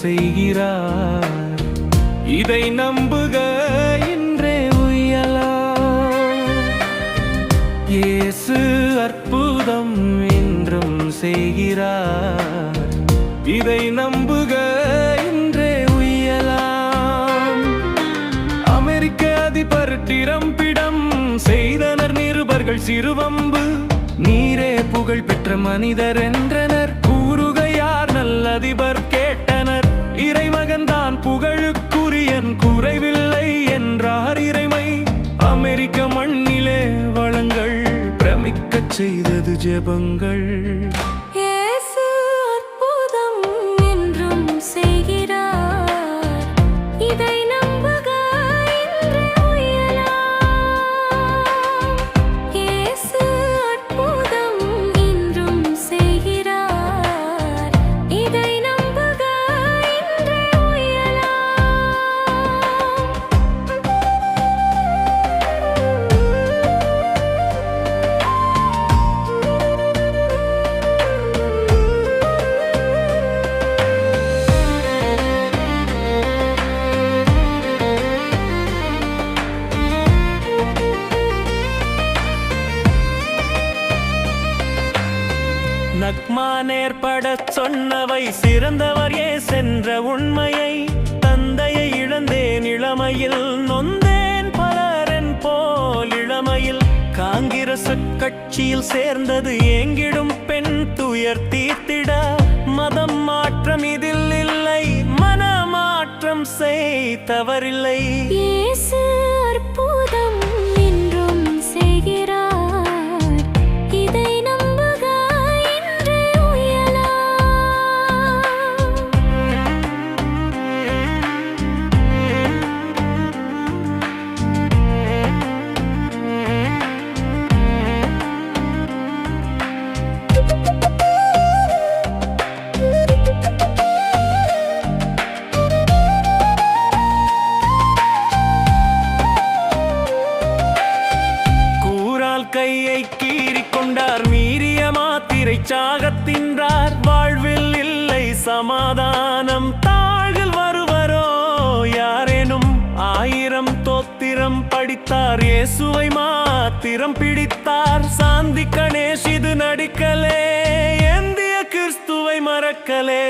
செய்கிறார். இதை நம்புக இன்றே உயலா இயேசு அற்புதம் என்றும் செய்கிறார். இதை நம்புக இன்றே உயலாம். அமெரிக்க அதிபர் டிரம்பிடம் செய்தனர் நிருபர்கள் சிறுவம்பு. நீரே புகழ் பெற்ற மனிதர் என்றனர். நல்லதிபர் கேட்டனர். இறைமகன் தான் புகழுக்குரியன் குறைவில்லை என்றார் இறைமை. அமெரிக்க மண்ணிலே வளங்கள் பிரமிக்கச் செய்தது ஜெபங்கள். நக்மான் ஏற்படச் சொன்னவை சிறந்தவர் ஏ சென்ற உண்மையை. தந்தையை இழந்தேன் இளமையில் நொந்தேன் பலரன் போல் இளமையில். காங்கிரச கட்சியில் சேர்ந்தது ஏங்கிடும் பெண் துயர் தீர்த்திட. மதம் மாற்றம் இதில் இல்லை மனமாற்றம் செய் தவறில்லை கையை கீறி கொண்டார் மீறிய மாத்திரை சாகத் தின்றார். வாழ்வில் இல்லை சமாதானம். தாழ்கள் வருவரோ யாரேனும். ஆயிரம் தோத்திரம் படித்தார். இயேசுவை மாத்திரம் பிடித்தார். சாந்தி கணேஷ் இது நடிக்கலே. எந்திய கிறிஸ்துவை மறக்கலே.